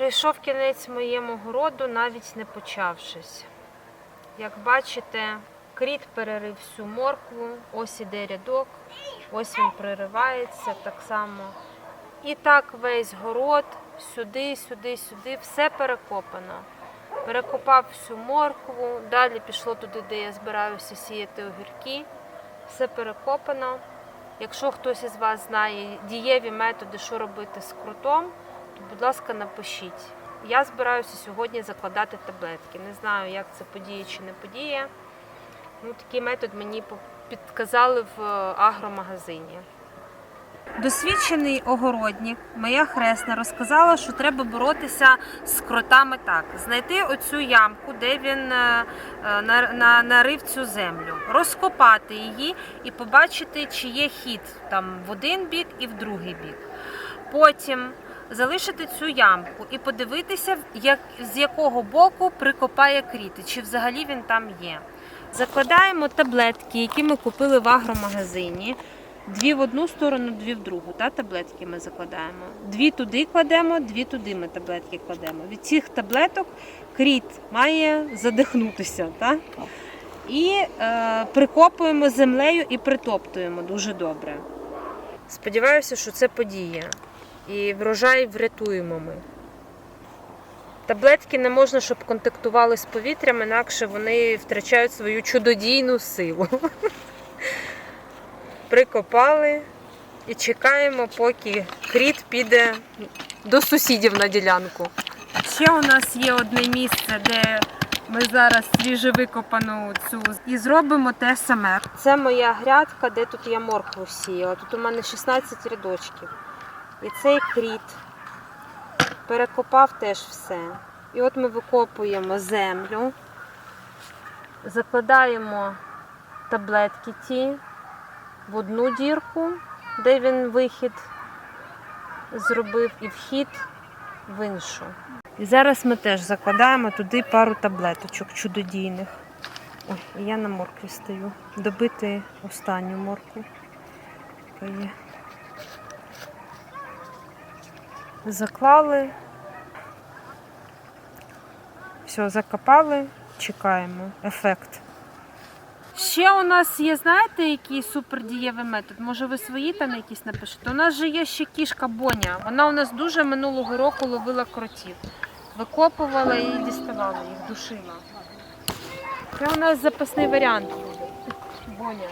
Прийшов кінець моєму городу, навіть не почавшись. Як бачите, кріт перерив всю моркву, ось іде рядок, ось він приривається так само. І так весь город, сюди, сюди, сюди, все перекопано. Перекопав всю моркву, далі пішло туди, де я збираюся сіяти огірки. Все перекопано. Якщо хтось із вас знає дієві методи, що робити з крутом, то, будь ласка, напишіть. Я збираюся сьогодні закладати таблетки. Не знаю, як це подіє чи не подіє. Ну, такий метод мені підказали в е, агромагазині. Досвідчений огородник, моя хресна, розказала, що треба боротися з кротами так. Знайти оцю ямку, де він е, е, на- на- нарив цю землю, розкопати її і побачити, чи є хід там в один бік і в другий бік. Потім залишити цю ямку і подивитися, як, з якого боку прикопає кріти, чи взагалі він там є. Закладаємо таблетки, які ми купили в агромагазині. Дві в одну сторону, дві в другу. Та, таблетки ми закладаємо. Дві туди кладемо, дві туди ми таблетки кладемо. Від цих таблеток кріт має задихнутися. Та? І е, прикопуємо землею і притоптуємо дуже добре. Сподіваюся, що це подіє. І врожай врятуємо ми. Таблетки не можна, щоб контактували з повітрям, інакше вони втрачають свою чудодійну силу. Прикопали і чекаємо, поки кріт піде до сусідів на ділянку. Ще у нас є одне місце, де ми зараз свіже викопану цю і зробимо те саме. Це моя грядка, де тут я моркву сіяла. Тут у мене 16 рядочків. І цей кріт перекопав теж все. І от ми викопуємо землю, закладаємо таблетки ті в одну дірку, де він вихід зробив, і вхід в іншу. І зараз ми теж закладаємо туди пару таблеточок чудодійних. Ой, і я на моркві стою. Добити останню моркву. яка є. Заклали. Все, закопали, чекаємо. Ефект. Ще у нас є, знаєте, який супердієвий метод? Може, ви свої там якісь напишете? У нас же є ще кішка Боня. Вона у нас дуже минулого року ловила кротів. Викопувала і діставала їх, душила. Це у нас запасний варіант. Боня.